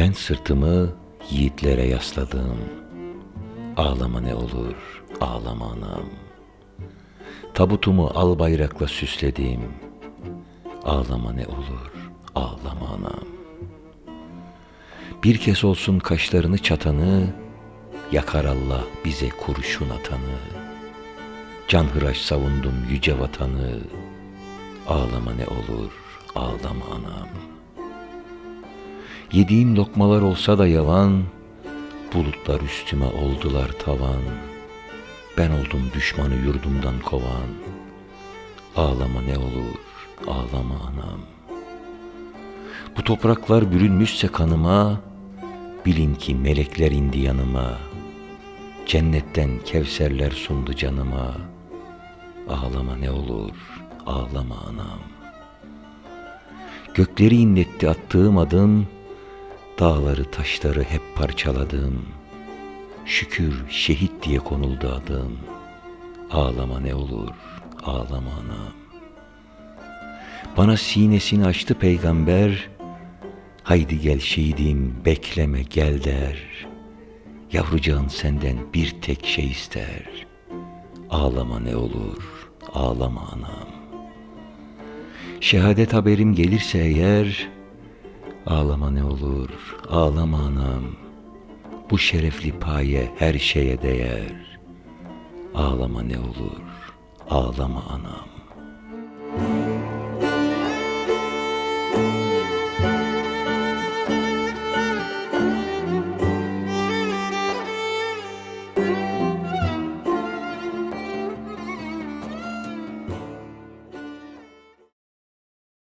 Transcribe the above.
Ben sırtımı yiğitlere yasladım. Ağlama ne olur, ağlama anam. Tabutumu al bayrakla süsledim. Ağlama ne olur, ağlama anam. Bir kez olsun kaşlarını çatanı, yakar Allah bize kurşun atanı. Canhıraş savundum yüce vatanı, ağlama ne olur, ağlama anam. Yediğim lokmalar olsa da yavan, bulutlar üstüme oldular tavan. Ben oldum düşmanı yurdumdan kovan. Ağlama ne olur, ağlama anam. Bu topraklar bürünmüşse kanıma, bilin ki melekler indi yanıma. Cennetten kevserler sundu canıma. Ağlama ne olur, ağlama anam. Gökleri inletti attığım adım, Dağları taşları hep parçaladım. Şükür şehit diye konuldu adım. Ağlama ne olur, ağlama anam. Bana sinesini açtı peygamber. Haydi gel şehidim, bekleme gel der. Yavrucağın senden bir tek şey ister. Ağlama ne olur, ağlama anam. Şehadet haberim gelirse eğer, Ağlama ne olur, ağlama anam. Bu şerefli paye her şeye değer. Ağlama ne olur, ağlama anam.